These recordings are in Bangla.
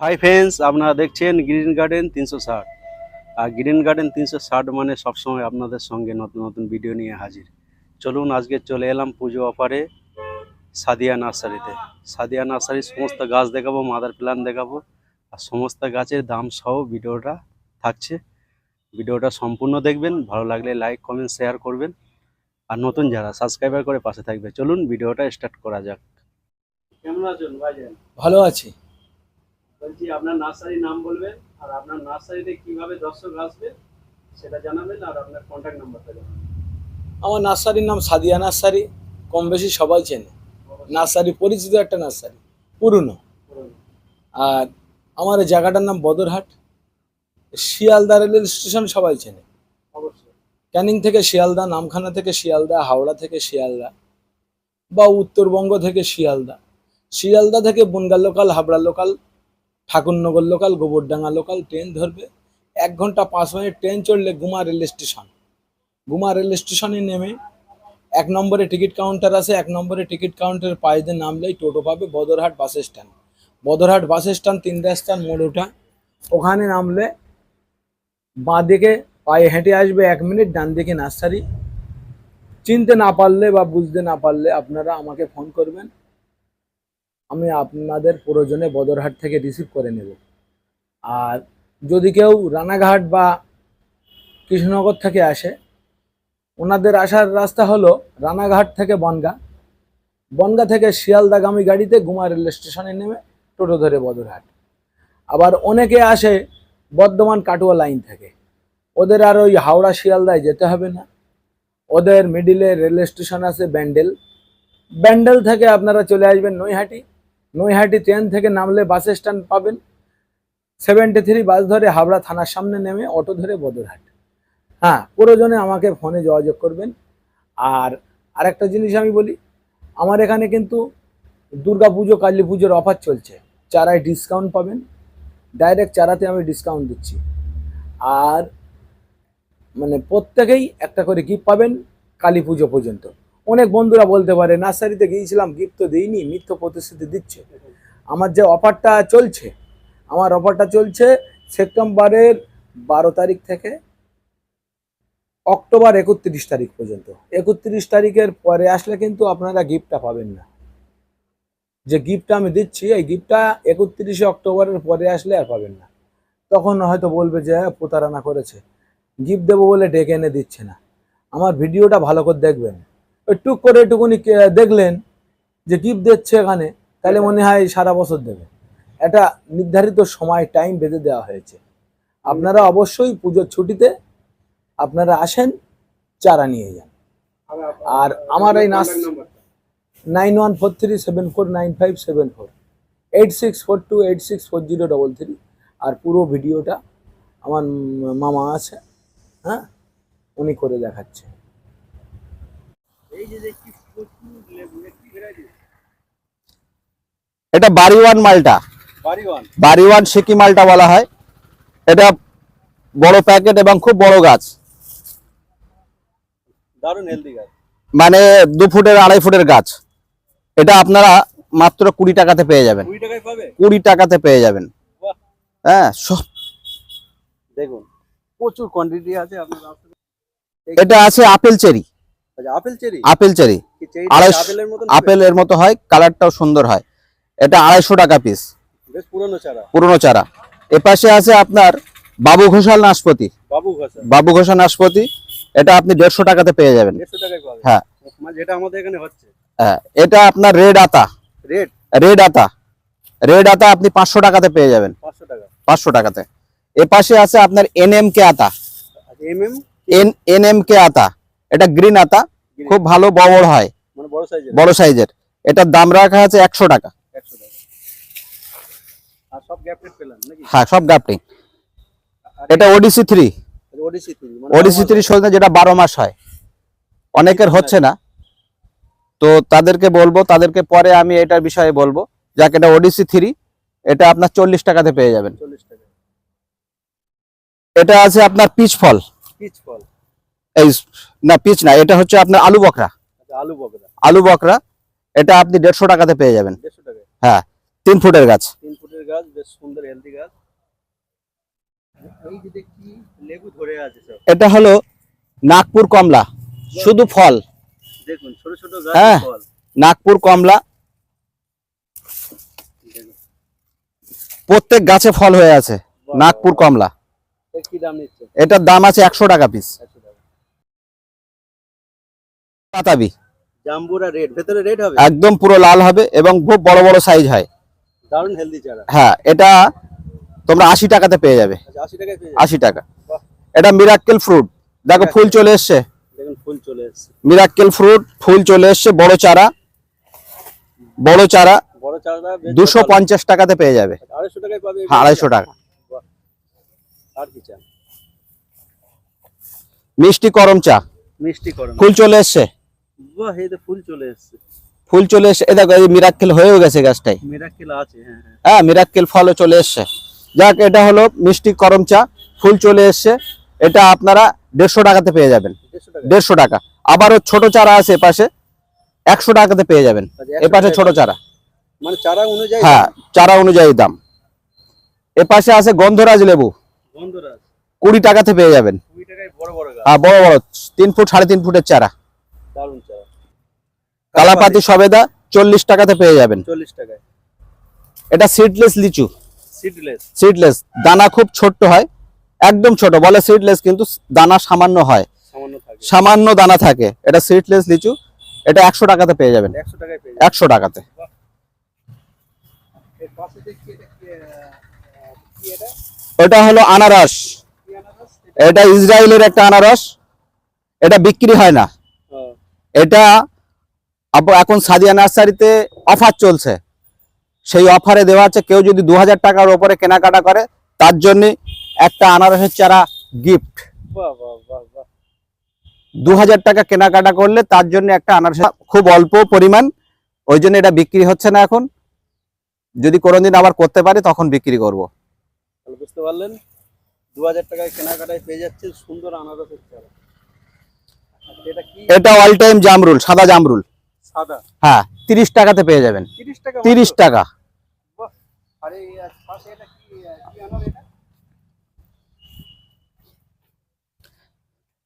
হাই ফ্রেন্ডস আপনারা দেখছেন গ্রিন গার্ডেন তিনশো ষাট। আর গ্রিন গার্ডেন তিনশো ষাট মানে সবসময় আপনাদের সঙ্গে নতুন নতুন ভিডিও নিয়ে হাজির। চলুন আজকে চলে এলাম পুজো অফারে সাদিয়া নার্সারিতে। সাদিয়া নার্সারির সমস্ত গাছ দেখাবো মাদার প্ল্যান দেখাবো। আর সমস্ত গাছের দাম সহ ভিডিওটা থাকছে। ভিডিওটা সম্পূর্ণ দেখবেন ভালো লাগলে লাইক কমেন্ট শেয়ার করবেন। আর নতুন যারা সাবস্ক্রাইবার করে পাশে থাকবে চলুন ভিডিওটা স্টার্ট করা যাক। কেমন আছেন ভালো আছি। বলছি আপনার নার্সারির নাম বলবেন আর আপনার নার্সারিতে কীভাবে দর্শক আসবে সেটা জানাবেন আর আপনার কন্ট্যাক্ট নাম্বারটা জানাবেন। আমার নার্সারির নাম সাদিয়া নার্সারি কম বেশি সবাই চেনে। নার্সারি পরিচিত একটা নার্সারি পুরনো। আর আমার এই জায়গাটার নাম বদরহাট শিয়ালদা রেল স্টেশন সবাই চেনে। অবশ্যই। ক্যানিং থেকে শিয়ালদা নামখানা থেকে শিয়ালদা হাওড়া থেকে শিয়ালদা বা উত্তরবঙ্গ থেকে শিয়ালদা। শিয়ালদা থেকে Bongaon local Habra local Thakurnagar local Gobardanga local train ধরবে। এক ঘণ্টা পাঁচ minute train চড়লে Guma rail station Guma rail স্টেশনে নেমে এক নম্বরে টিকিট কাউন্টার আছে, এক নম্বরে টিকিট কাউন্টারের পায়ে নামলেই টোটো পাবে Badarhat bus stand Badarhat bus stand তিন রাস্তার মোড় ওঠা। ওখানে নামলে বাঁ দিকে পায়ে হেঁটে আসবে এক মিনিট ডান দিকে নার্সারি। চিনতে না পারলে বা বুঝতে না পারলে আপনারা আমাকে ফোন করবেন। আমি আপনাদের প্রয়োজনে বদরহাট থেকে রিসিভ করে নেব। আর যদি কেউ রানাঘাট বা কৃষ্ণনগর থেকে আসে, ওনাদের আসার রাস্তা হলো রানাঘাট থেকে বনগা। বনগা থেকে শিয়ালদাগামী গাড়িতে গুমা রেল স্টেশনে নেমে টোটো ধরে বদরহাট। আবার অনেকে আসে বর্ধমান কাটুয়া লাইন থেকে। ওদের আর ওই হাওড়া শিয়ালদায় যেতে হবে না। ওদের মিডিলে রেল স্টেশন আছে ব্যান্ডেল। ব্যান্ডেল থেকে আপনারা চলে আসবেন নৈহাটি। নৈহাটি ট্রেন থেকে নামলে বাস স্ট্যান্ড পাবেন। সেভেন্টি থ্রি বাস ধরে হাবড়া থানার সামনে নেমে অটো ধরে বদরহাট। হ্যাঁ প্রয়োজনে আমাকে ফোনে যোগাযোগ করবেন। আর আরেকটা জিনিস আমি বলি, আমার এখানে কিন্তু দুর্গা পুজো কালী পুজোর অফার চলছে। চারায় ডিসকাউন্ট পাবেন। ডাইরেক্ট চারাতে আমি ডিসকাউন্ট দিচ্ছি। আর মানে প্রত্যেকেই একটা করে গিফট পাবেন কালী পুজো পর্যন্ত। অনেক বন্ধুরা বলতে পারে নার্সারিতে গিয়েছিলাম গিফট তো দিইনি মিথ্য প্রতিশ্রুতি দিচ্ছে। আমার যে অফারটা চলছে আমার অফারটা চলছে সেপ্টেম্বরের বারো তারিখ থেকে অক্টোবর একত্রিশ তারিখ পর্যন্ত। একত্রিশ তারিখের পরে আসলে কিন্তু আপনারা গিফটটা পাবেন না। যে গিফটটা আমি দিচ্ছি এই গিফটটা একত্রিশে অক্টোবরের পরে আসলে আর পাবেন না। তখন হয়তো বলবে যে হ্যাঁ, প্রতারণা করেছে। গিফট দেবো বলে ডেকে এনে দিচ্ছে না। আমার ভিডিওটা ভালো করে দেখবেন। টুক করে একটুকুনি দেখলেন যে গিফট দিচ্ছে এখানে, তাহলে মনে হয় সারা বছর দেবে। এটা নির্ধারিত সময় টাইম বেঁধে দেওয়া হয়েছে। আপনারা অবশ্যই পুজোর ছুটিতে আপনারা আসেন, চারা নিয়ে যান। আর আমার এই nurse- nine one four three seven four nine five seven four eight six four two eight six four zero double three আর পুরো ভিডিওটা আমার মামা আছে হ্যাঁ? উনি করে দেখাচ্ছে। যে দেখছি প্রচুর লেবু কি ভ্যারাইটি এটা বাড়িওয়ান মালটা। বাড়ি ওয়ান বাড়িওয়ান সিকি মালটা বলা হয়। এটা বড় প্যাকেট এবং খুব বড় গাছ। দারুণ হেলদি গাছ। মানে দু ফুটের আড়াই ফুটের গাছ। এটা আপনারা মাত্র কুড়ি টাকাতে পেয়ে যাবেন। কুড়ি টাকাতে পেয়ে যাবেন। হ্যাঁ সব। দেখুন প্রচুর কোয়ান্টিটি আছে এটা আছে apple cherry. Apple cherry? Apple cherry. আড়াইশো- আপেলের মতো হয় কালারটাও সুন্দর হয়। এটা আড়াইশো টাকা পিস পুরনো চারা। পুরনো চারা। এপাশে আছে আপনার বাবু ঘোষাল নাশপতি। বাবু ঘোষাল। নাশপতি। এটা আপনি দেড়শো টাকাতে পেয়ে যাবেন। হ্যাঁ। মানে যেটা আমাদের এখানে হচ্ছে। হ্যাঁ এটা আপনার রেড আতা। রেড? আতা। রেড আতা আপনি পাঁচশো টাকাতে পেয়ে যাবেন। পাঁচশো টাকা। পাঁচশো টাকাতে। এ পাশে আছে আপনার এন এম কে আতা। আচ্ছা এন এম কে আতা। এটা গ্রিন আতা খুব ভালো বড় হয়। মানে বড় সাইজের এটার দাম রাখা আছে একশো টাকা। সব হ্যাঁ সব এটা ওডিসি থ্রি ওডিসি থ্রি সজনে যেটা বারো মাস হয়। অনেকের হচ্ছে না। তো তাদেরকে বলব তাদেরকে পরে আমি এটার বিষয়ে বলব। যাক এটা ওডিসি থ্রি এটা আপনার চল্লিশ টাকাতে পেয়ে যাবেন। এটা আছে আপনার পিচ ফল। পিচ ফল। এই না পিচ না এটা হচ্ছে আপনার আলু বকরা। আচ্ছা আলু বকরা। আলু বকরা এটা আপনি দেড়শো টাকাতে পেয়ে যাবেন। হ্যাঁ তিন ফুটের গাছ। তিন ফুটের গাছ বেশ সুন্দর হেলদি গাছ। এটা হলো নাগপুর কমলা শুধু ফল। দেখুন ছোট ছোট গাছ হ্যাঁ। নাগপুর কমলা। প্রত্যেক গাছে ফল হয়ে আছে নাগপুর কমলা। এটার দাম আছে একশো টাকা পিস পাতাবি জাম্বুরা রেড ভেতরে রেড হবে? একদম পুরো লাল হবে এবং খুব বড় বড় সাইজ হয়। দারুণ হেলদি চারা। হ্যাঁ এটা তোমরা আশি টাকাতে পেয়ে যাবে। আচ্ছা আশি টাকা। এটা মিরাক্কেল ফ্রুট দেখো ফুল চলে এসছে। দেখুন ফুল চলে এসছে। মিরাক্কেল ফ্রুট ফুল চলে এসছে বড় চারা। বড় চারা দুশো পঞ্চাশ টাকাতে পেয়ে যাবে। আড়াইশো টাকায় পাবে। এই হ্যাঁ আড়াইশো। টাকা। আর কি চান? মিষ্টি করম চা। মিষ্টি করুন ফুল চলে এসছে। বাহ এই তো ফুল চলে এসছে। ফুল চলে এসছে দেখো এই মিরাক্কেল হয়েও গেছে গাছটাই মিরাক্কেল আছে হ্যাঁ হ্যাঁ। হ্যাঁ মিরাক্কেল ফলও চলে এসছে। যাক এটা হলো মিষ্টি করম চা ফুল চলে এসছে। এটা আপনারা দেড়শো টাকাতে পেয়ে যাবেন। দেড়শো টাকা। আবারও ছোট চারা আছে এপাশে একশো টাকাতে পেয়ে যাবেন। আচ্ছা, এপাশে 100 ছোট চারা। মানে চারা অনুযায়ী হ্যাঁ চারা অনুযায়ী দাম। এপাশে আছে গন্ধরাজ লেবু। বন্ধুরাজ কুড়ি টাকাতে পেয়ে যাবেন। কুড়ি টাকায় বড় বড় গাছ। বড় বড় তিন ফুট সাড়ে তিন ফুটের চারা। দারুণ চারা। কালাপাতি সবেদা চল্লিশ টাকাতে পেয়ে যাবেন। চল্লিশ টাকায়। এটা সিডলেস লিচু। সিডলেস সিডলেস দানা খুব ছোট্ট হয় একদম ছোট। বলে সিডলেস কিন্তু দানা সামান্য হয়। সামান্য দানা থাকে। এটা সিডলেস লিচু। এটা একশো টাকাতে পেয়ে যাবেন। একশো টাকাতে। এটা হলো আনারস। এটা ইসরায়েলের একটা আনারস। এটা বিক্রি হয় না। এটা এখন সাদিয়া নার্সারিতে অফার চলছে। সেই অফারে দেওয়া আছে কেউ যদি দু হাজার টাকার ওপরে কেনাকাটা করে তার জন্য একটা আনারসের চারা গিফট দু হাজার টাকা কেনাকাটা করলে তার জন্য একটা আনারস খুব অল্প পরিমাণ ওই জন্য এটা বিক্রি হচ্ছে না এখন। যদি কোনোদিন আবার করতে পারি তখন বিক্রি করব। বুঝতে পারলেন দু হাজার টাকায় কেনাকাটায় পেয়ে যাচ্ছে সুন্দর আনারসের চারা। এটা অল টাইম জামরুল সাদা জামরুল। হ্যাঁ তিরিশ টাকাতে পেয়ে যাবেন। তিরিশ টাকা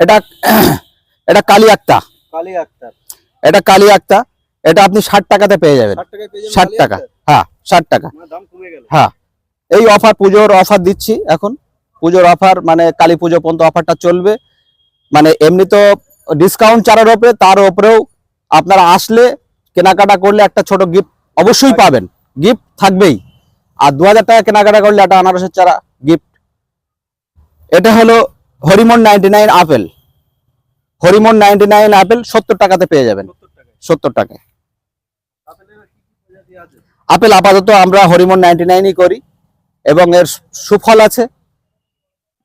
এটা এটা? এটা আক্তা। কালী আক্তার এটা কালি আক্তা। এটা আপনি ষাট টাকাতে পেয়ে যাবেন। ষাট কালী টাকা। হ্যাঁ ষাট টাকা। মানে হ্যাঁ এই অফার পুজোর অফার দিচ্ছি এখন। পুজোর অফার মানে কালী পুজো পর্যন্ত অফারটা চলবে। মানে এমনি তো ডিসকাউন্ট চারার ওপরে তার ওপরেও আপনারা আসলে কেনাকাটা করলে একটা ছোট গিফট অবশ্যই পাবেন। গিফট থাকবেই। আর দু হাজার টাকা কেনাকাটা করলে একটা আনারসের চারা গিফট এটা হলো Hariman ninety nine apple Hariman ninety nine apple সত্তর টাকাতে পেয়ে যাবেন। সত্তর টাকায়। সত্তর টাকায়। আপেলের কি কি প্রজাতি আছে? আপেল আপাতত আমরা হরিমন নাইনটি নাইনই করি। এবং এর সুফল আছে।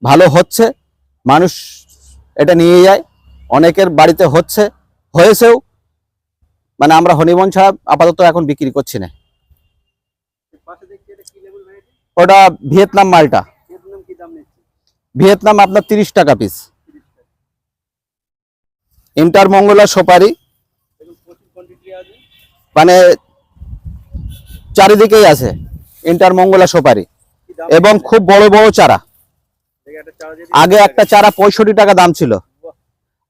ভালো হচ্ছে। মানুষ এটা নিয়ে যায়। অনেকের বাড়িতে হচ্ছে। হয়েছেও। মানে আমরা হরিমন ছাড়া আপাতত এখন বিক্রি করছি না। ওটা ভিয়েতনাম মালটা। ভিয়েতনাম আপনার তিরিশ টাকা পিস তিরিশ টাকা ইন্টারমঙ্গলা সুপারি মানে চারিদিকেই আছে ইন্টারমঙ্গলা সুপারি। কি দাম এবং খুব বড় বড় চারা। আগে একটা চারা পঁয়ষট্টি টাকা দাম ছিল।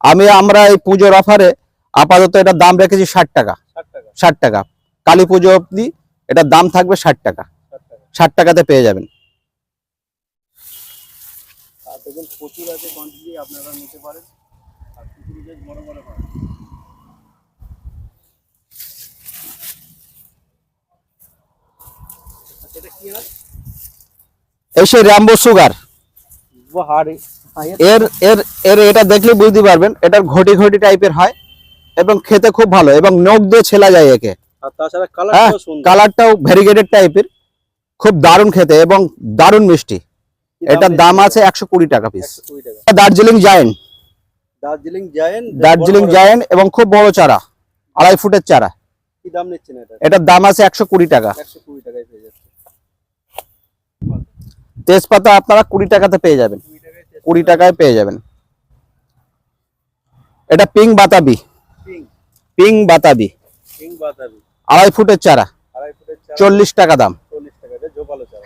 আমি আমরা এই পুজোর অফারে আপাতত এটার দাম রেখেছি ষাট টাকা। ষাট টাকা। কালী পুজো অবধি এটার দাম থাকবে ষাট টাকা। ষাট টাকাতে পেয়ে যাবেন। এটা এসে র্যাম্বো সুগার এর এর এর এটা দেখলে বুঝতে পারবেন এটার ঘটি ঘটি টাইপের হয়। এবং খেতে খুব ভালো এবং নখ দিয়ে ছেলা যায় একে। হ্যাঁ কালারটাও ভেরিগেটেড টাইপের খুব দারুণ খেতে এবং দারুণ মিষ্টি। এটার দাম আছে একশো কুড়ি টাকা piece 120 Darjeeling giant. Darjeeling giant Darjeeling giant এবং খুব বড় চারা আড়াই ফুটের চারা। কি দাম নিচ্ছেন এটা? এটার দাম আছে একশো কুড়ি টাকা। একশো কুড়ি টাকায় পেয়ে যাচ্ছে। তেজপাতা আপনারা কুড়ি টাকাতে পেয়ে যাবেন। কুড়ি টাকায় পেয়ে যাবেন। এটা পিং বাতাবি। পিং পিং বাতাবি। আড়াই ফুটের চারা। আড়াই ফুটের চারা। চল্লিশ টাকা দাম।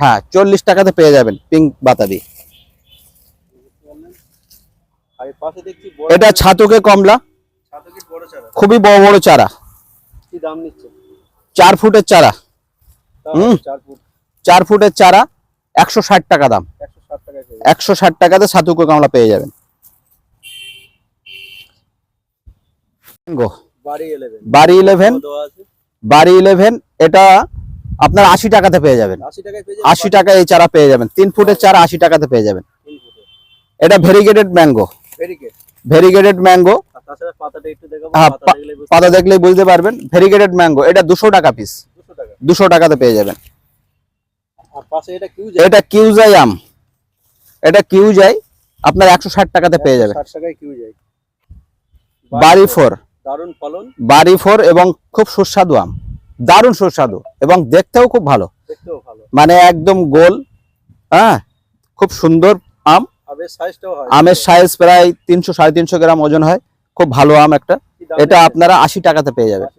হ্যাঁ চল্লিশ টাকাতে পেয়ে যাবেন পিঙ্ক বাতাবি। এটা ছাতুকে কমলা। খুবই বড় বড় চারা। চার ফুটের চারা। হুম। চার ফুটের চারা একশো ষাট টাকা দাম। একশো ষাট একশো টাকাতে ছাতুকে কমলা পেয়ে যাবেন। ম্যাঙ্গো বাড়ি ইলেভেন বাড়ি ইলেভেন এটা আপনার আশি টাকাতে পেয়ে যাবেন। আশি টাকায় টাকা এই চারা পেয়ে যাবেন। তিন ফুটের চারা আশি টাকাতে পেয়ে যাবেন। এটা ভেরিগেটেড ম্যাঙ্গো ভেরিগেটেড ম্যাঙ্গো হ্যাঁ, পাতা দেখলেই বুঝতে পারবেন। ভেরিগেটেড ম্যাঙ্গো এটা দুশো টাকা পিস দুশো টাকাতে পেয়ে যাবেন। এটা কিউজাই আম। এটা কিউজাই আপনার একশো ষাট টাকাতে পেয়ে যাবেন। বাড়ি ফোর। দারুণ ফলন। বাড়ি ফোর এবং খুব সুস্বাদু আম। দারুণ সুস্বাদু এবং দেখতেও খুব ভালো। দেখতেও ভালো। মানে একদম গোল হ্যাঁ খুব সুন্দর আম। আমের সাইজ প্রায় তিনশো সাড়ে তিনশো গ্রাম ওজন হয়। খুব ভালো আম একটা। এটা আপনারা আশি টাকাতে পেয়ে যাবেন।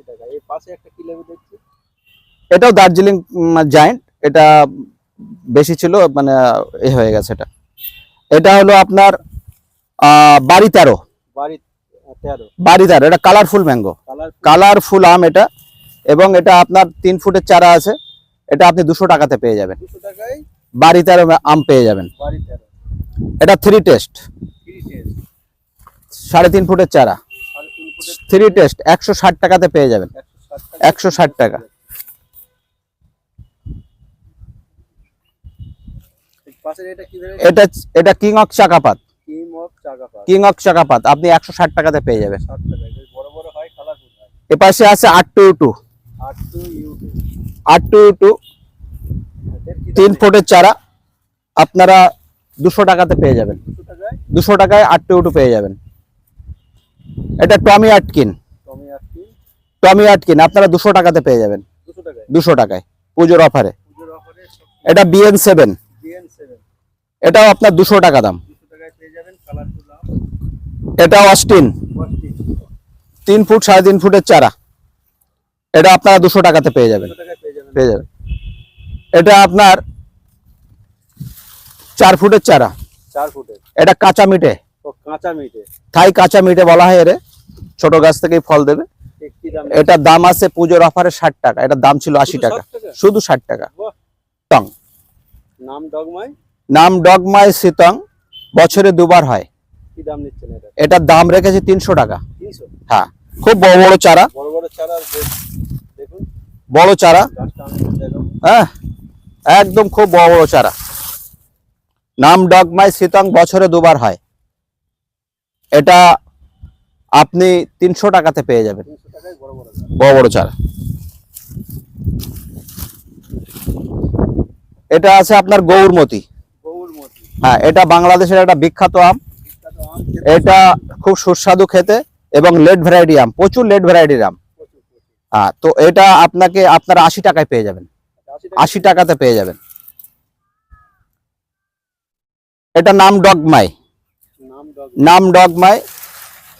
এটাও দার্জিলিং জায়েন্ট এটা বেশি ছিল মানে এ হয়ে গেছে এটা। এটা হলো আপনার বাড়ি তেরো। বাড়ি বাড়ি তেরো এটা কালারফুল ম্যাঙ্গো কালারফুল আম এটা এবং এটা আপনার তিন ফুটের চারা আছে এটা আপনি দুশো টাকাতে পেয়ে যাবেন। বাড়ি তেরো আম পেয়ে যাবেন। এটা থ্রি টেস্ট সাড়ে তিন ফুটের চারা। থ্রি টেস্ট একশো ষাট টাকাতে পেয়ে যাবেন। একশো ষাট টাকা। 160 টাকা। পাশের এটা এটা কিং অফ চাকাপাত। কিং অফ চাকাপাত আপনি একশো ষাট টাকাতে পেয়ে যাবেন। এপাশে আছে আট টু টু। আট টু টু। তিন ফুটের চারা আপনারা দুশো টাকাতে পেয়ে যাবেন। দুশো টাকায়? আট টু টু পেয়ে যাবেন। এটা টমি আটকিন টমি আটকিন আপনারা দুশো টাকাতে পেয়ে যাবেন। দুশো টাকায়? পুজোর অফারে। এটা বিএন সেভেন এটাও আপনার দুশো টাকা দাম দুশো টাকায় পেয়ে যাবেন কালারফুল আম এটা অস্টিন। তিন ফুট সাড়ে তিন ফুটের চারা। এটা আপনারা দুশো টাকাতে পেয়ে যাবেন। পেয়ে যাবেন। এটা আপনার চার ফুটের চারা। চার ফুটের। এটা কাঁচা মিটে। তো কাঁচা মিটে। থাই কাঁচা মিটে বলা হয় এরে। ছোট গাছ থেকেই ফল দেবে। কি দাম? এটার দাম আছে পুজোর অফারে ষাট টাকা। এটার দাম ছিল আশি টাকা। শুধু ষাট টাকা। টং। নাম ডগমাই? নাম ডগমাই সিতং। বছরে দুবার হয়। এটার দাম রেখেছে তিনশো টাকা। হ্যাঁ খুব বড় বড় চারা। বড় চারা বড় চারা। গাছটা হ্যাঁ একদম খুব বড় বড় চারা। নাম ডগমাই সিতং বছরে দুবার হয়। এটা আপনি তিনশো টাকাতে পেয়ে যাবেন। বড় বড় চারা। এটা আছে আপনার গৌরমতি। গৌর মতি হ্যাঁ এটা বাংলাদেশের একটা বিখ্যাত আম। এটা খুব সুস্বাদু খেতে এবং লেট ভ্যারাইটি আম, প্রচুর লেট ভ্যারাইটির আম। হ্যাঁ তো এটা আপনাকে, আপনারা আশি টাকায় পেয়ে যাবেন। আশি টাকাতে পেয়ে যাবেন। এটা নাম ডগমাই। নাম ডগমাই,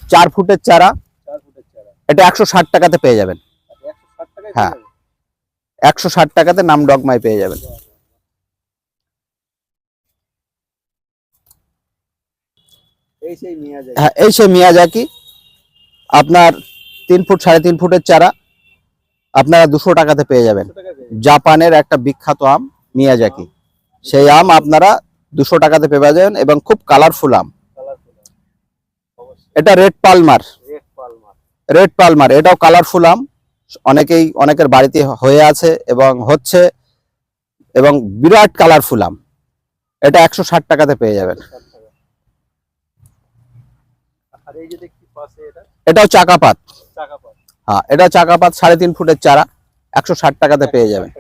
চার ফুটের চারা। এটা একশো ষাট টাকাতে পেয়ে যাবেন। হ্যাঁ। একশো ষাট টাকাতে নাম ডগমাই পেয়ে যাবেন এই সেই মিয়া যায় হ্যাঁ এই সে মিয়াজাকি। আপনার তিন ফুট সাড়ে তিন ফুটের চারা। আপনারা দুশো টাকাতে পেয়ে যাবেন। জাপানের একটা বিখ্যাত আম মিয়াজাকি। সেই আম আপনারা দুশো টাকাতে পেয়ে যাবেন এবং খুব কালারফুল আম। এটা রেড পালমার। Red Palmer. এটাও কালারফুল আম। অনেকেই অনেকের বাড়িতে হয়ে আছে এবং হচ্ছে এবং বিরাট কালারফুল আম। এটা একশো ষাট টাকাতে পেয়ে যাবেন। আর এই যে দেখছি পাশে এটা? এটাও চাকাপাত। চাকা হ্যাঁ এটা চাকাপাত সাড়ে তিন ফুটের চারা একশো ষাট টাকাতে পেয়ে যাবেন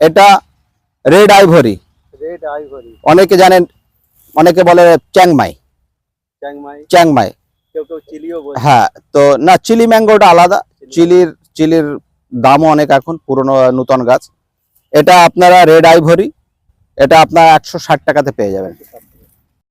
এটা রেড আইভরি। Red ivory. অনেকে জানেন অনেকে বলে চ্যাংমাই। চ্যাংমাই। চ্যাংমাই। কেউ কেউ চিলিও বলছে হ্যাঁ তো না চিলি ম্যাঙ্গোটা আলাদা। চিলির চিলির দামও অনেক এখন পুরনো নূতন গাছ। এটা আপনারা রেড আইভরি এটা আপনার একশো ষাট টাকাতে পেয়ে যাবেন।